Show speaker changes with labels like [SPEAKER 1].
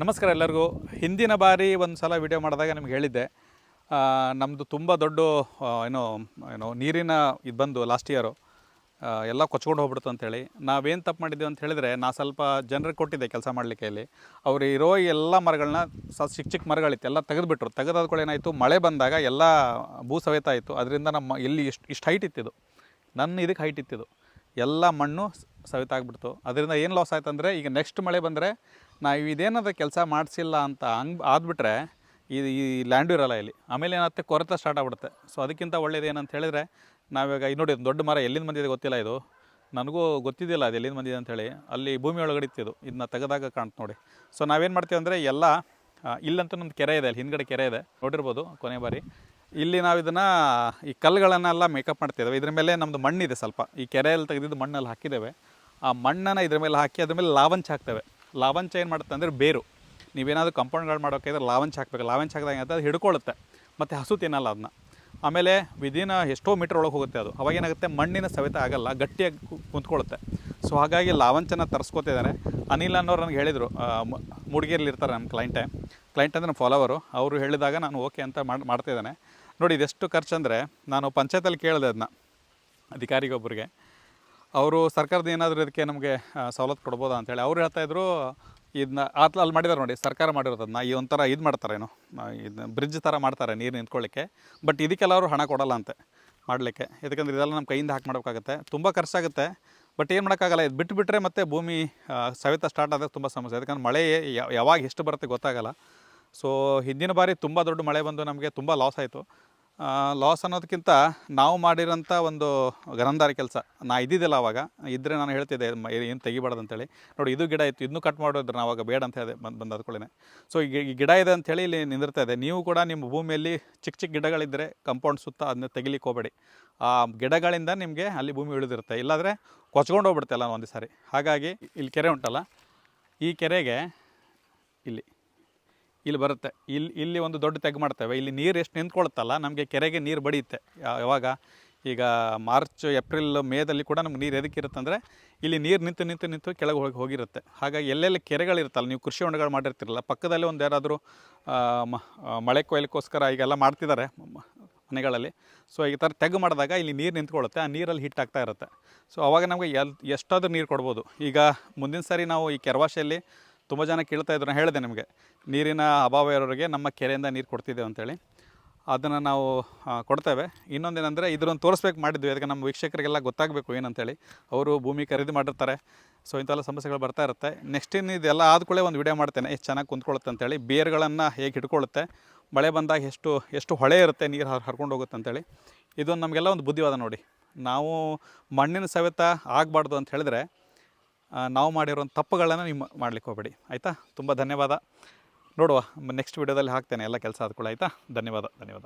[SPEAKER 1] ನಮಸ್ಕಾರ ಎಲ್ಲರಿಗೂ. ಹಿಂದಿನ ಬಾರಿ ಒಂದು ಸಲ ವಿಡಿಯೋ ಮಾಡಿದಾಗ ನಿಮ್ಗೆ ಹೇಳಿದ್ದೆ. ನಮ್ಮದು ತುಂಬ ದೊಡ್ಡ ಏನು, ಏನೋ, ನೀರಿನ ಇದು ಬಂದು ಲಾಸ್ಟ್ ಇಯರು ಎಲ್ಲ ಕೊಚ್ಕೊಂಡು ಹೋಗ್ಬಿಡ್ತು ಅಂತೇಳಿ. ನಾವೇನು ತಪ್ಪು ಮಾಡಿದ್ದೀವಿ ಅಂತ ಹೇಳಿದರೆ, ನಾ ಸ್ವಲ್ಪ ಜನರಿಗೆ ಕೊಟ್ಟಿದ್ದೆ ಕೆಲಸ ಮಾಡಲಿಕ್ಕೆ ಇಲ್ಲಿ ಅವ್ರು ಇರೋ ಎಲ್ಲ ಮರಗಳನ್ನ ಸ ಚಿಕ್ಕ ಚಿಕ್ಕ ಮರಗಳಿತ್ತು, ಎಲ್ಲ ತೆಗೆದುಬಿಟ್ರು. ತೆಗೆದಾದ್ಕೊಳ್ಳೆ ಏನಾಯಿತು, ಮಳೆ ಬಂದಾಗ ಎಲ್ಲ ಭೂ ಸವೇತ ಆಯಿತು. ಅದರಿಂದ ನಮ್ಮ ಇಲ್ಲಿ ಇಷ್ಟು ಇಷ್ಟು ಹೈಟ್ ಇತ್ತಿದ್ದು. ನನ್ನ ಇದಕ್ಕೆ ಹೈಟ್ ಇತ್ತಿದ್ದು. ಎಲ್ಲ ಮಣ್ಣು ಸವಿತಾಗ್ಬಿಡ್ತು ಅದರಿಂದ ಏನು ಲಾಸ್ ಆಯ್ತು ಅಂದರೆ ಈಗ ನೆಕ್ಸ್ಟ್ ಮಳೆ ಬಂದರೆ ನಾವು ಇದೇನಾದ ಕೆಲಸ ಮಾಡಿಸಿಲ್ಲ ಅಂತ ಹಂಗೆ ಆದ್ಬಿಟ್ರೆ ಇದು ಈ ಲ್ಯಾಂಡು ಇರಲ್ಲ ಇಲ್ಲಿ. ಆಮೇಲೆ ಏನಾಗುತ್ತೆ? ಕೊರತೆ ಸ್ಟಾರ್ಟ್ ಆಗ್ಬಿಡುತ್ತೆ. ಸೊ ಅದಕ್ಕಿಂತ ಒಳ್ಳೇದು ಏನಂತ ಹೇಳಿದ್ರೆ, ನಾವೀಗ ಇದು ನೋಡಿ, ದೊಡ್ಡ ಮರ ಎಲ್ಲಿಂದ ಬಂದಿದೆ ಗೊತ್ತಿಲ್ಲ ಇದು. ನನಗೂ ಗೊತ್ತಿದ್ದಿಲ್ಲ ಅದು ಎಲ್ಲಿಂದ ಬಂದಿದೆ ಅಂತೇಳಿ ಅಲ್ಲಿ ಭೂಮಿ ಒಳಗಡೆ ಇತ್ತಿದ್ದು ಇದನ್ನ ತೆಗೆದಾಗ ಕಾಣ್ತು ನೋಡಿ. ಸೊ ನಾವೇನು ಮಾಡ್ತೀವಿ ಅಂದರೆ, ಎಲ್ಲ ಇಲ್ಲಂತೂ ನಮ್ದು ಕೆರೆ ಇದೆ, ಅಲ್ಲಿ ಹಿಂದ್ಗಡೆ ಕೆರೆ ಇದೆ. ನೋಡಿರ್ಬೋದು ಕೊನೆ ಬಾರಿ. ಇಲ್ಲಿ ನಾವು ಇದನ್ನು, ಈ ಕಲ್ಲುಗಳನ್ನೆಲ್ಲ ಮೇಕಪ್ ಮಾಡ್ತಿದ್ದೇವೆ. ಇದ್ರ ಮೇಲೆ ನಮ್ಮದು ಮಣ್ಣಿದೆ ಸ್ವಲ್ಪ. ಈ ಕೆರೆಯಲ್ಲಿ ತೆಗೆದಿದ್ದು ಮಣ್ಣಲ್ಲಿ ಹಾಕಿದ್ದೇವೆ. ಆ ಮಣ್ಣನ್ನು ಇದ್ರ ಮೇಲೆ ಹಾಕಿ, ಅದ್ರ ಮೇಲೆ ಲಾವಂಚ್ ಹಾಕ್ತೇವೆ. ಲಾವಂಚ ಏನು ಮಾಡುತ್ತೆ ಅಂದರೆ ಬೇರು. ನೀವೇನಾದರೂ ಕಂಪೌಂಡ್ಗಳು ಮಾಡೋಕ್ಕಿದ್ರೆ ಲಾವಂಚ ಹಾಕಬೇಕು. ಲಾವಂಚ ಹಾಕಿದಾಗ ಅಂತ ಅದು ಹಿಡ್ಕೊಳ್ಳುತ್ತೆ. ಮತ್ತು ಹಸು ತಿನ್ನಲ್ಲ ಅದನ್ನ ಆಮೇಲೆ ವಿದಿನ ಎಷ್ಟೋ ಮೀಟರ್ ಒಳಗೆ ಹೋಗುತ್ತೆ ಅದು. ಅವಾಗ ಏನಾಗುತ್ತೆ? ಮಣ್ಣಿನ ಸವೆತ ಆಗಲ್ಲ, ಗಟ್ಟಿಯಾಗಿ ಕುಂತ್ಕೊಳ್ಳುತ್ತೆ. ಸೊ ಹಾಗಾಗಿ ಲಾವಂಚನ ತರಿಸ್ಕೊತಿದ್ದಾರೆ ಅನಿಲ್ ಅನ್ನೋರು ನನಗೆ ಹೇಳಿದರು ಇರ್ತಾರೆ ನಮ್ಮ ಕ್ಲೈಂಟೇ ಕ್ಲೈಂಟ್ ಅಂದರೆ ನಮ್ಮ ಫಾಲೋವರು ಅವರು ಹೇಳಿದಾಗ ನಾನು ಓಕೆ ಅಂತ ಮಾಡಿ ಮಾಡ್ತಿದ್ದಾನೆ ನೋಡಿ, ಇದೆಷ್ಟು ಖರ್ಚು ಅಂದರೆ ನಾನು ಪಂಚಾಯತಲ್ಲಿ ಕೇಳಿದೆ ಅದನ್ನ ಅಧಿಕಾರಿಗೊಬ್ಬರಿಗೆ ಅವರು ಸರ್ಕಾರದ ಏನಾದರೂ ಇದಕ್ಕೆ ನಮಗೆ ಸವಲತ್ತು ಕೊಡ್ಬೋದಾ ಅಂತೇಳಿ ಅವ್ರು ಹೇಳ್ತಾಯಿದ್ರು ಇದನ್ನ ಆತ, ಅಲ್ಲಿ ಮಾಡಿದ್ದಾರೆ ನೋಡಿ, ಸರ್ಕಾರ ಮಾಡಿರೋದನ್ನ ಈ ಒಂಥರ ಇದು ಮಾಡ್ತಾರೇನು ಇದನ್ನ ಬ್ರಿಡ್ಜ್ ಥರ ಮಾಡ್ತಾರೆ ನೀರು ನಿಂತ್ಕೊಳ್ಳಿಕ್ಕೆ, ಬಟ್ ಇದಕ್ಕೆಲ್ಲ ಅವರು ಹಣ ಕೊಡಲ್ಲ ಅಂತೆ ಮಾಡಲಿಕ್ಕೆ. ಯಾಕಂದ್ರೆ ಇದೆಲ್ಲ ನಮ್ಮ ಕೈಯಿಂದ ಹಾಕಿ ಮಾಡಬೇಕಾಗುತ್ತೆ. ತುಂಬ ಖರ್ಚಾಗುತ್ತೆ, ಬಟ್ ಏನು ಮಾಡೋಕ್ಕಾಗಲ್ಲ, ಇದು ಬಿಟ್ಟು ಬಿಟ್ಟರೆ ಮತ್ತೆ ಭೂಮಿ ಸವೆತ ಸ್ಟಾರ್ಟ್ ಆದಾಗ ತುಂಬ ಸಮಸ್ಯೆ. ಯಾಕಂದ್ರೆ ಮಳೆ ಯಾವಾಗ ಎಷ್ಟು ಬರುತ್ತೆ ಗೊತ್ತಾಗಲ್ಲ. ಸೊ ಹಿಂದಿನ ಬಾರಿ ತುಂಬ ದೊಡ್ಡ ಮಳೆ ಬಂದು ನಮಗೆ ತುಂಬ ಲಾಸ್ ಆಯಿತು. ಲಾಸ್ ಅನ್ನೋದಕ್ಕಿಂತ ನಾವು ಮಾಡಿರೋಂಥ ಒಂದು ಗರಂದಾರಿ ಕೆಲಸ. ನಾ ಇದ್ದಿದ್ದಿಲ್ಲ ಅವಾಗ. ಇದ್ದರೆ ನಾನು ಹೇಳ್ತಿದ್ದೆ ಏನು ತೆಗಿಬಾರ್ದು ಅಂತೇಳಿ. ನೋಡಿ, ಇದು ಗಿಡ ಇತ್ತು ಇದನ್ನು ಕಟ್ ಮಾಡೋದ್ರೆ ನಾವು ಅವಾಗ ಬೇಡ ಅಂತ ಹೇಳಿದೆ ಬಂದು ಬಂದು ಅದ್ಕೊಳ್ಳೇನೆ ಸೊ ಈ ಗಿಡ ಇದೆ ಅಂತೇಳಿ ಇಲ್ಲಿ ನಿಂದಿರ್ತಾ ಇದೆ ನೀವು ಕೂಡ ನಿಮ್ಮ ಭೂಮಿಯಲ್ಲಿ ಚಿಕ್ಕ ಚಿಕ್ಕ ಗಿಡಗಳಿದ್ದರೆ ಕಂಪೌಂಡ್ ಸುತ್ತ ಅದನ್ನ ತೆಗಿಲಿಕ್ಕೆ ಹೋಗಬೇಡಿ. ಆ ಗಿಡಗಳಿಂದ ನಿಮಗೆ ಅಲ್ಲಿ ಭೂಮಿ ಉಳಿದಿರುತ್ತೆ. ಇಲ್ಲಾಂದರೆ ಕೊಚ್ಕೊಂಡು ಹೋಗ್ಬಿಡ್ತೆ ಅಲ್ಲ ಒಂದು ಸಾರಿ. ಹಾಗಾಗಿ ಇಲ್ಲಿ ಕೆರೆ ಉಂಟಲ್ಲ, ಈ ಕೆರೆಗೆ ಇಲ್ಲಿ ಇಲ್ಲಿ ಬರುತ್ತೆ. ಇಲ್ಲಿ ಇಲ್ಲಿ ಒಂದು ದೊಡ್ಡ ತೆಗ್ ಮಾಡ್ತೇವೆ. ಇಲ್ಲಿ ನೀರು ಎಷ್ಟು ನಿಂತ್ಕೊಳ್ತಲ್ಲ ನಮಗೆ ಕೆರೆಗೆ ನೀರು ಬಡಿಯುತ್ತೆ. ಯಾವಾಗ? ಈಗ ಮಾರ್ಚ್, ಏಪ್ರಿಲ್, ಮೇದಲ್ಲಿ ಕೂಡ ನಮ್ಗೆ ನೀರು ಎದಕ್ಕೆ ಇರುತ್ತೆ ಅಂದರೆ, ಇಲ್ಲಿ ನೀರು ನಿಂತು ನಿಂತು ನಿಂತು ಕೆಳಗೆ ಹೋಗಿ, ಹೋಗಿರುತ್ತೆ. ಹಾಗಾಗಿ ಎಲ್ಲೆಲ್ಲಿ ಕೆರೆಗಳಿರುತ್ತಲ್ಲ ನೀವು ಕೃಷಿ ಹೊಂಡಗಳು ಮಾಡಿರ್ತಿರಲ್ಲ, ಪಕ್ಕದಲ್ಲಿ ಒಂದು ಯಾರಾದರೂ ಮಳೆ ಕೊಯ್ಲಿಕ್ಕೋಸ್ಕರ ಈಗೆಲ್ಲ ಮಾಡ್ತಿದ್ದಾರೆ ಮನೆಗಳಲ್ಲಿ. ಸೊ, ಈ ಥರ ತೆಗ್ ಮಾಡಿದಾಗ ಇಲ್ಲಿ ನೀರು ನಿಂತ್ಕೊಳ್ಳುತ್ತೆ ಆ ನೀರಲ್ಲಿ ಹಿಟ್ ಆಗ್ತಾ ಇರುತ್ತೆ. ಸೊ, ಅವಾಗ ನಮಗೆ ಎಲ್, ಎಷ್ಟಾದರೂ ನೀರು ಕೊಡ್ಬೋದು. ಈಗ ಮುಂದಿನ ಸಾರಿ ನಾವು ಈ ಕೆರವಾಶೆಯಲ್ಲಿ ತುಂಬ ಜನ ಕೇಳ್ತಾ ಇದ್ರು ನಾನು ಹೇಳಿದೆ ನಿಮಗೆ. ನೀರಿನ ಅಭಾವ ಇರೋರಿಗೆ ನಮ್ಮ ಕೆರೆಯಿಂದ ನೀರು ಕೊಡ್ತಿದ್ದೇವೆ ಅಂತೇಳಿ. ಅದನ್ನು ನಾವು ಕೊಡ್ತೇವೆ. ಇನ್ನೊಂದೇನೆಂದರೆ ಇದ್ರೊಂದು ತೋರಿಸ್ಬೇಕು ಮಾಡಿದ್ವಿ. ಅದಕ್ಕೆ ನಮ್ಮ ವೀಕ್ಷಕರಿಗೆಲ್ಲ ಗೊತ್ತಾಗಬೇಕು ಏನಂತೇಳಿ. ಅವರು ಭೂಮಿ ಖರೀದಿ ಮಾಡಿರ್ತಾರೆ. ಸೊ ಇಂಥೆಲ್ಲ ಸಮಸ್ಯೆಗಳು ಬರ್ತಾ ಇರುತ್ತೆ. ನೆಕ್ಸ್ಟ್ ಇನ್ನು ಇದೆಲ್ಲ ಆದಕೂಳೆ ಒಂದು ವಿಡಿಯೋ ಮಾಡ್ತೇನೆ. ಎಷ್ಟು ಚೆನ್ನಾಗಿ ಕುಂತ್ಕೊಳ್ಳುತ್ತೆ ಅಂತೇಳಿ. ಬೇರ್ಗಳನ್ನು ಹೇಗೆ ಹಿಡ್ಕೊಳ್ಳುತ್ತೆ, ಮಳೆ ಬಂದಾಗ ಎಷ್ಟು ಎಷ್ಟು ಹೊಳೆ ಇರುತ್ತೆ, ನೀರು ಹರ್, ಹರ್ಕೊಂಡು ಹೋಗುತ್ತೆ ಅಂತೇಳಿ. ಇದೊಂದು ನಮಗೆಲ್ಲ ಒಂದು ಬುದ್ಧಿವಾದ ನೋಡಿ. ನಾವು ಮಣ್ಣಿನ ಸವೆತ ಆಗಬಾರ್ದು ಅಂತ ಹೇಳಿದ್ರೆ ನಾವು ಮಾಡಿರೋಂಥ ತಪ್ಪುಗಳನ್ನು ನೀವು ಮಾಡ್ಲಿಕ್ಕೆ ಹೋಗಬೇಡಿ. ಆಯಿತಾ? ತುಂಬ ಧನ್ಯವಾದ. ನೋಡುವ ನೆಕ್ಸ್ಟ್ ವಿಡಿಯೋದಲ್ಲಿ ಹಾಕ್ತೇನೆ. ಎಲ್ಲ ಕೆಲಸ ಆದ್ಕೊಳ್ಳಿ ಆಯಿತಾ? ಧನ್ಯವಾದ ಧನ್ಯವಾದ.